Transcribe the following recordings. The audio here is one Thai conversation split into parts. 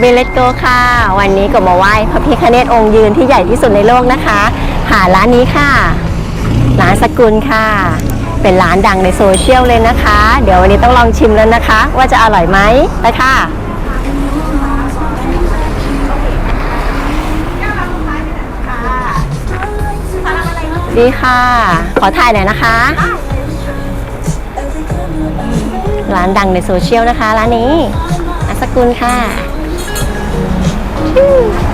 เบเลตโกค่ะ วันนี้ก็มาไหว้พระพิฆเนศองค์ยืนที่ใหญ่ที่สุดในโลกนะคะหาร้านนี้ค่ะ ร้านสกุลค่ะ เป็นร้านดังในโซเชียลเลยนะคะ เดี๋ยววันนี้ต้องลองชิมแล้วนะคะ ว่าจะอร่อยไหมไปค่ะดีค่ะ ขอถ่ายหน่อยนะคะ ร้านดังในโซเชียลนะคะ ร้านนี้อาสกุลค่ะ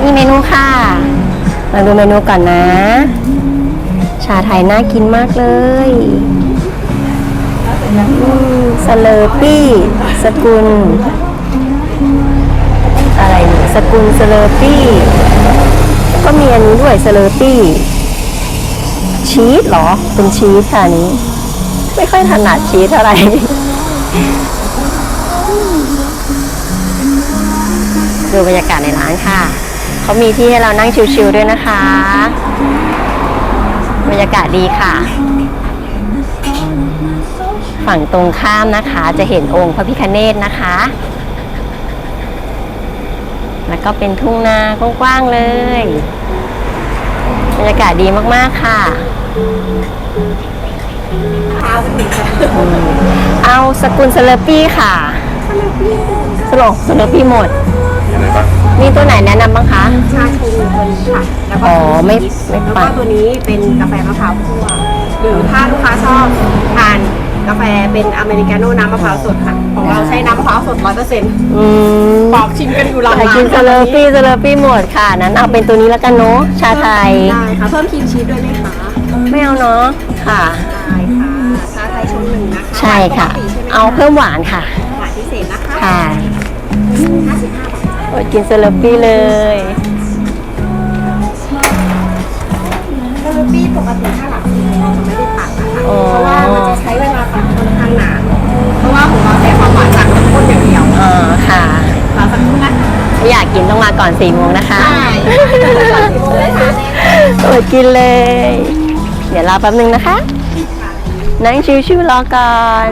นี่เมนูค่ะ มาดูเมนูก่อนนะ ชาไทยน่ากินมากเลยสเลอปี้สกุล อะไรเนี่ยสกุลสเลอปี้ก็มีอันนี้ด้วยสเลอปี้ชีสเหรอ เป็นชีสค่ะนนี้ ไม่ค่อยถนัดชีสเท่าไหร่ ดูบรรยากาศในร้านค่ะ เขามีที่ให้เรานั่งชิลๆด้วยนะคะ บรรยากาศดีค่ะ ฝั่งตรงข้ามนะคะจะเห็นองค์พระพิคเนตนะคะ แล้วก็เป็นทุ่งนากว้างๆเลย บรรยากาศดีมากๆค่ะเอาสกุลสเลอปี้ค่ะสโลสเลอปี้หมด มีอะไรบ้างมีตัวไหนแนะนำบ้างคะ ชาชงตัวนี้ค่ะ แล้วก็อ๋อไม่ไม่แล้วปั่ก็น ตัวนี้เป็นกาแฟมะพร้าวคั่วหรือถ้าลูกค้าชอบทานกาแฟเป็นอเมริกาโน่น้ำมะพร้าวสดค่ะ ของเราใช้น้ำมะพร้าวสดร้อยเปอร์เซ็นต์อืมบอกชิมกันอยู่หลังอยากร้ากินนสเลอปี้สเลอปี้หมดค่ะ นั้นเอาเป็นตัวนี้แล้วกันเนาะ ชาไทย ได้ค่ะ เพิ่มครีมชีสด้วยไหมคะไม่เอาเนาะ ค่ะ ได้ค่ะ ชาไทยชงหนึ่งนะคะใช่ค่ะ ปกติใช่ไหมเอาเพิ่มหวานค่ะ กินสเลอปี้เลยกาแฟปี้ปกติถ้าหลังสี่โมงเราจะไม่ได้ตัดนะคะอ๋อเพราะว่ามันจะใช้เวลาตัดค่อนข้างนานเพราะว่าของเราใช้ความหวานจากน้ำข้นอย่างเดียวอ่าค่ะเราสักครู่นะคะถ้าอยากกินต้องมาก่อนสี่โมงนะคะใช่ก่อนสี่โมงเลยค่ะอดกินเลย เดี๋ยวรอแป๊บนึงนะคะ นั่งชิวๆรอก่อน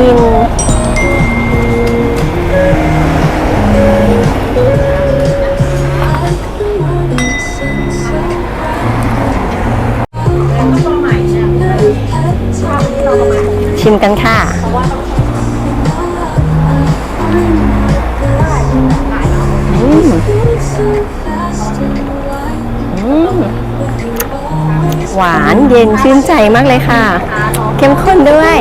กิน ชิมกันค่ะ อืม อืม หวานเย็นชื่นใจมากเลยค่ะ เข้มข้นด้วย